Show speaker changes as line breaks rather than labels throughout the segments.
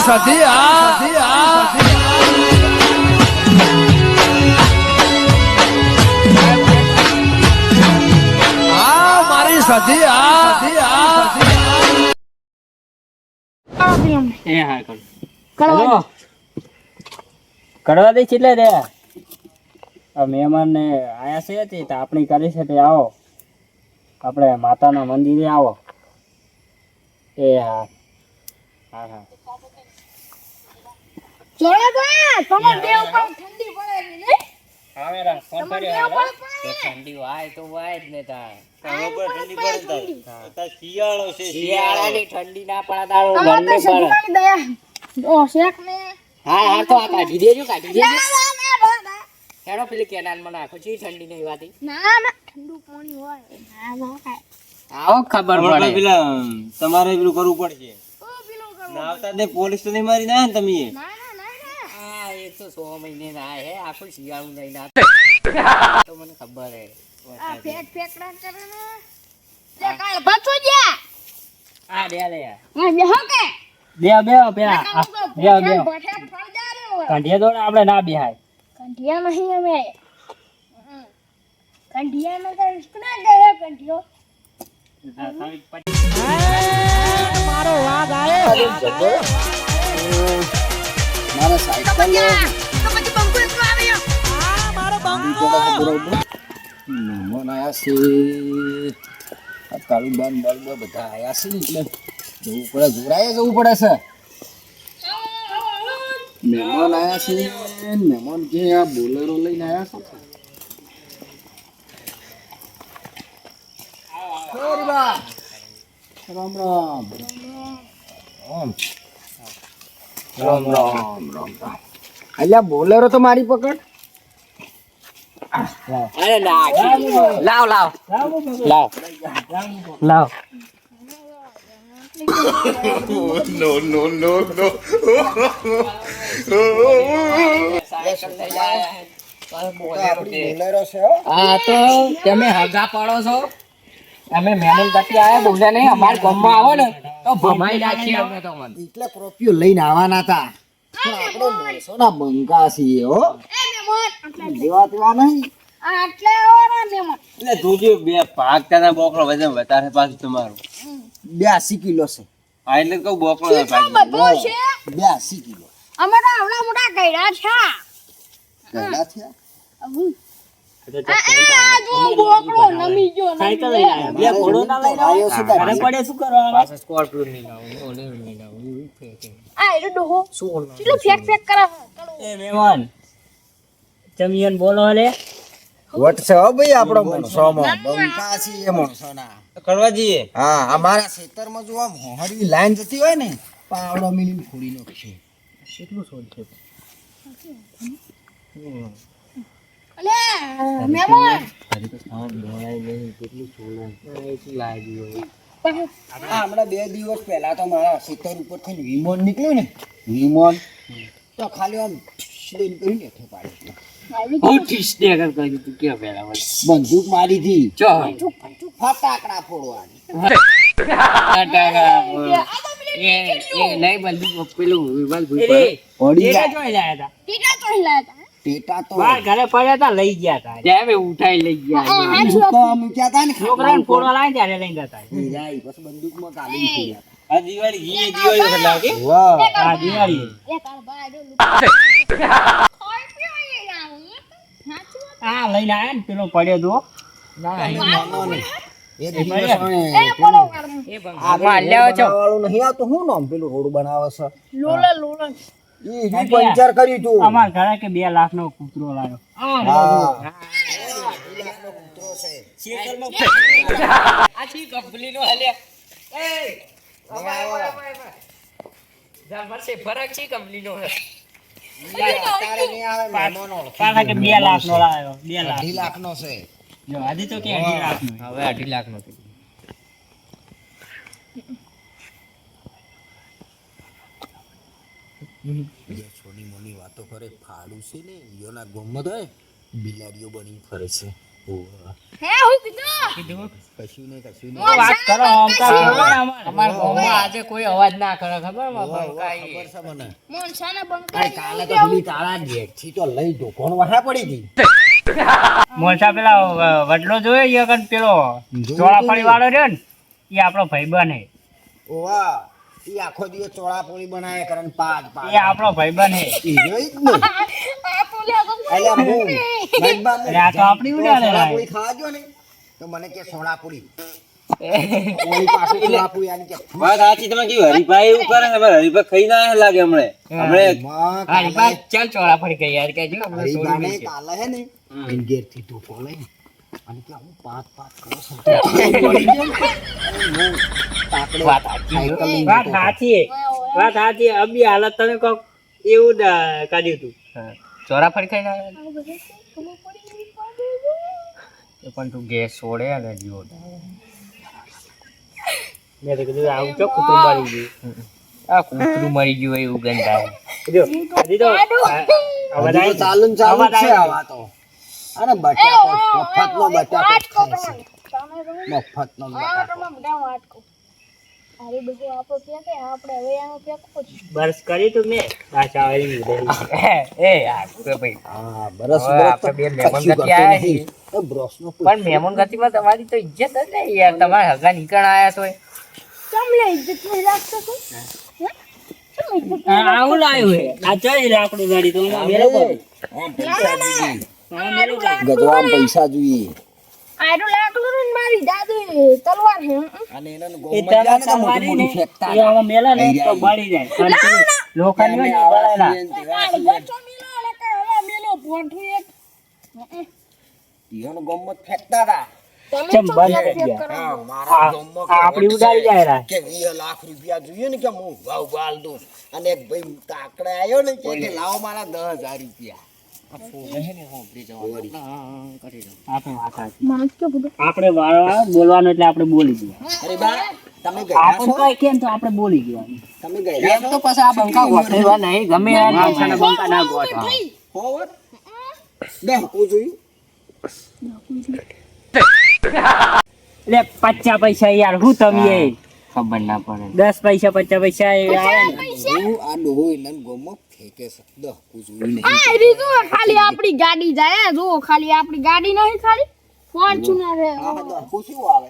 મારી સધી આ. સધી આ
એ હા કર.
કરવા
દે રે આ મહેમાન ને આયા છે તે તો આપણી કરી છે તે આવો. આપણે માતાના મંદિરે આવો. એ હા. હા હા.
જોડે ઠંડી પડે ને?
આવે રા ફોન કર્યો
બે
હાલો.
ઉપર
તો ઠંડી વાય તો વાય જ ને તાર.
ઠંડી પડે
શિયાળો છે
શિયાળાની ઠંડી ના પડે તારો
તમારે તો
પડે.
દયા ઓ શેખ ને.
હા હા તો આ કાઢી દેજો કાઢી દેજો
ના ના ના ના, ના
હેડો પેલી કેનાલમાં નાખો છે ઠંડી નહીં વાતી
ના ના ઠંડુ પાણી હોય. ના ના
આવો ખબર પડે.
પેલા તમારે પેલું કરવું પડશે.
નાવતા.
ના આવતા ને પોલીસ તો નહીં મારી ના તમે.
ના
તો સો મહિને ના હે આખું શિયાળું નહીં ના તો મને ખબર હે
આ ફેક ફેક ના કરે ને તે કાલ બચો જ્યા
આ બે લે
હા બે હો કે?
બે બે પેલા
તો
બે બે.
કંઢિયા જા
તો ને આપણે ના બેહાય.
કંઢિયા નહીં અમે. કંઢિયા ને કઈ રિસ્ક ના ગયો કંઠિયો
મારા આયા. છે. આ તાલુબાન બાલુબા બધા આયા છે એટલે જવું પડે. જોરાએ જવું પડે છે. મહેમાન આવ્યા છે. મહેમાન કે આ બોલેરો લઈને આવ્યા છે? રામ. રામ રામ. રામ રામ રામ રામ. અલ્યા બોલેરો તો મારી પકડ.
અરે ના લાવ લાવ. લાવ. લાવ.
બોલેરો છે હો
હા તો તમે હગા પાડો છો? અમે મહેનત કરતી આવ્યા બોલે નહીં અમાર ગામમાં આવો ને તો ભમાઈ નાખીએ અમે તો મને.
એટલે ક્રોપિયો લઈને આવવાના હતા. આપણે માણસોના બંકા છીએ હો. જેવા તેવા નહીં.
આટલે ઓરા મેમોન.
એટલે જોજો બે ભાગતા બોકડો વજન વધારે પાછું તમારું.
બ્યાસી કિલો છે.
હા એટલે કહું બોકડો
બ્યાસી કિલો.
અમે તો આવડા મોટા ગયડા છે.
ગયડા છે?
ચમિયન બોલો હલે.
વટ છે હો ભાઈ આપણો માણસોમાં બંકાસી એ માણસોના
કરવા જઈએ.
હા અમારા ખેતરમાં જો આમ હોહળવી લાઈન જતી હોય ને પાવડો મિલી ફોડી નાખશે
કેટલું સોલ છે?
હમણાં બે દિવસ પહેલા તો મારા ખેતર ઉપરથી વિમોન નીકળ્યું ને વિમોન તો ખાલી આમ લઈને કરીને હેઠે પાડી બંદૂક મારી હતી. ફટાકડા ફોડવાની.
એ એ નહીં બંદૂક પેલું
ટીટા તો
બાર ઘરે પડ્યા તા લઈ ગયા તા. જેવે ઉઠાઈ લઈ ગયા
તો મૂક્યા તા ને
છોકરાને ફોડવા લાગે ત્યારે લઈ જતા
જાય બસ બંદૂકમાં કાઢીને ફોડ્યા
આ દિવાળી ઘી દિવાળી વખત લાગે?
વાહ.
આ દિવાળી
એ. તાર ભાઈ જો ખાઈ પીવા એ આવું સાચું વાત.
આ લઈને આયા ને પેલો પડ્યો તો.
એક
એ
પેલું રોડ બનાવે છે?
Lola Lola.
પંચર કર્યું તું?
અમાર ઘરે કે બે લાખ નો કૂતરો લાવ્યો છી છે બે લાખ નો. લાવ્યો બે લાખ.
નો છે.
જો તો કે અઢી લાખ નો હવે અઢી લાખ નો
છોની મોની વાતો કરે ફાડું છે ને યોના ગમત હોય બિલાડીઓ બની ફરે છે.
હે હું કીધું?
કીધું?
કશું નહીં કશું
મોન
વાત કરો આમ તો
બંકાઈ.
ખબર અમારે.
અમારા ગામમાં આજે કોઈ અવાજ ના કરે ખબર
ખબર છે મને.
મોન બંકાઈ
કાલે તો પેલી તારા જેઠથી તો લઈ ઢોકોણ વહા પડી હતી.
મોટા પેલા વડલો જોયો પેલો ચોળા પેલો ચોળાફળી વાળો રહ્યો ને એ આપણો ભાઈ બને
ઓવા ઈ આખો દિવસ ચોળાપોળી બનાવે કરે પાદ પાદ
એ આપણો ભાઈબંધ હે.
એ જોઈ જ ને
આ તો લે ગમ
અલ્યા હું મહેરબાન
આ તો આપણી ઉડાડે
સોળાપોળી ખાવા ને તો મને કે સોળાપોળી. ઓલી પાસે સોળાપોળી આની કે
વાત સાચી તમે કીધું હરીભાઈ એવું કરે હરીભાઈ ખાઈ ના લાગે હમણે. હમણે
હરીભાઈ એ ચાલ ચોળા ફરી ગઈ યાર
કાલે હે ને ઘેરથી ધોકો લઈને અને કે હું પાત પાત કરો ને.
વાત સાચી.
વાત
હતો.
સાચી. વાત. અબી હાલત તમે કોક એવું કાઢ્યું તું
હા. ચોળા ફરી?
આ પાડે
એ પણ તું ગેસ છોડે ને જીવો
મેં તો કીધું આવું ચો કૂતરું મરી ગયું
આ કૂતરું મરી ગયું એવું ગંધ આવે
જો હજી તો આ- આ
ચાલુ ને ચાલુ છે આવા તો અરે બટાકો મફતનો બટાકો ખાય છે. મફતનો બટાકો.
બરસ કરી તું મેં. પાછા આવી
એ ભાઈ.
હા બરસ
બે પણ મહેમાન ગતિમાં તમારી તો ઇજ્જત જ નહીં યાર. તમારે હગા નીકળ આયા છો
તમને ઇજ્જત નહીં રાખતો તું? હે? કેમ ઇજ્જત
આ આવું લાવ્યું આ ચડી લાકડું ગાડી તો.
ગજવામાં પૈસા જોઈએ.
લાકડું ને મારી દાદી તલવાર હે
અને એને
એ
ગોમમાં તો
તમે
મોટું
મારી ને
મોટું ફેંકતા
એ આમાં મેલા ને તો બળી જાય. અને લોખંડ ને બળેલા.
ગોચો મિલો ને કે હવે મિલો પોઠું એક. હમ.
ગોમમાં ફેંકતા હતા
તમે
ચમ
શું
બંધ
ફેંક
થઈ
ફેંક
ગયા.
કરો.
હા, મારા
આ-
ગોમમાં
આ આપણી ઉડાડી જાય રા.
કે વીસ લાખ રૂપિયા જોઈએ ને કે હું ભાવ બાલ દઉં. અને એક ભાઈ કાકડે આવ્યો ને કે કે લાવો મારા દસ હજાર રૂપિયા.
આપણે બોલવાનું એટલે આપણે બોલી ગયા
અરે બા તમે ગયા
આપણે કેમ તો આપણે બોલી ગયા
તમે ગયા
તો પછી આ બંકા ગોઠવવા નહીં ગમે
બંકા ના ગોઠવા.
છો હોવર દસ હું જોયું
એટલે પચાસ પૈસા યાર હું તમે
ખબર ના પડે.
દસ પૈસા પચાસ પૈસા
આ ડોહો એને ફેંકે છે. દસ હું નહીં
આ રી ખાલી આપણી ગાડી જાય જો ખાલી આપણી ગાડી નહીં ખાલી ફોર્ચ્યુનર હે
આ દસ હું આવે?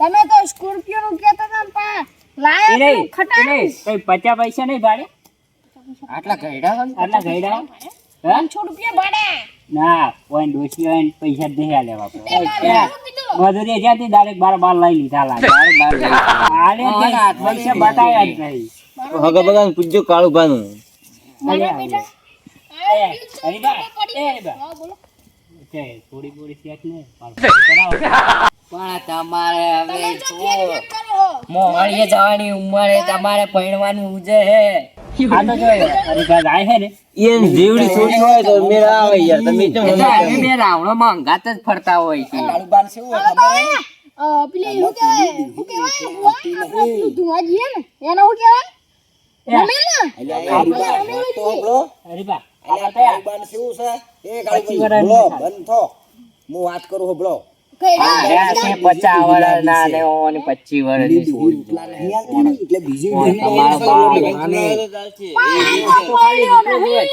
તમે તો સ્કોર્પિયો નું કહેતા હતા પા લાયા
નહીં
પેલું
એ
ખટારું
નહીં કઈ પચાસ પૈસા નહીં ભાડે?
આટલા ગયડા
આટલા ગયડા હે?
પાંચસો રૂપિયા ભાડે.
ના કોઈ ડોસી હોય પૈસા જ નહીં લેવા
શું
મજૂરી જ્યાંથી ડાયરેક્ટ બાર બાર લઈ લીધા લાગે. પૈસા બતાવ્યા જ નહીં.
હગા બગા પૂછજો કાળું ભાનું.
પણ તમારે હવે મોહણીએ જવાની ઉંમરે તમારે ઉજે હે. ફરતા હોય છે.
એને શું કહેવાય?
હું? વાત કરું હોભળો.
કઈ
આ છે પચાસ વર્ષના ને ઓની પચીસ વર્ષની છોડી
એટલા નહીં હાલતી ને, એટલે બીજી
ઓય,
બીજી
તમારો
બીજી
બાપ.
બીજી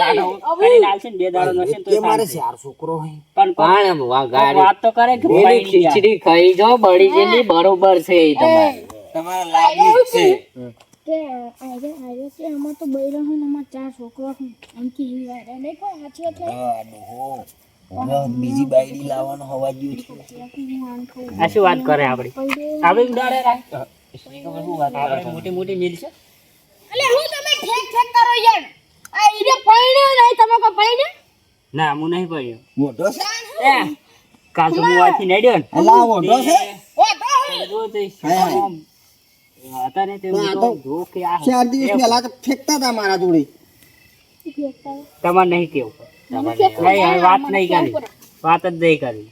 કરીને આલશે ને બે દાડો નશે ને તો
એ મારે
શાંતિ.
ચાર છોકરો હોય
પણ
પણ વા ગાડી
વાત તો કરે કે
પેલી
પૈણી ગયા.
ખીચડી ખાઈ જો બળી ગયેલી બરોબર છે એ તમારી.
તમારા લાગણી છે.
કે આજે આજે કે અમાર તો બૈરો હું અમાર ચાર છોકરો હું એમ કે વાત વારે નહીં કોઈ સાચી વાત હા,
ડોહો. બીજી બાયડી લાવવાનો હોવા જેવું છે.
આ શું વાત કરે આપડી
પૈડે.
આપડી ઉડાડે રાખ. આપણે મોટી મોટી મિલ છે
અલે હું તમે ઠેક ઠેક કરો યાર આ ઈરે પૈણ્યો નહીં તમે કો પૈણે
ના હું નહીં પડ્યો
મોટો છે
એ કાલ તો હું આથી નડ્યો ને
લાવો મોટો છે
ઓ હે
જો તે
હા.
આમ હતા ને તે
ના,
હું
તો
તો જો કે આ
ચાર દિવસ પહેલા તો ફેંકતા હતા મારા જોડે.
તમારે નહીં કેવું નહીં વાત નહીં કરી. વાત જ નહીં કરી.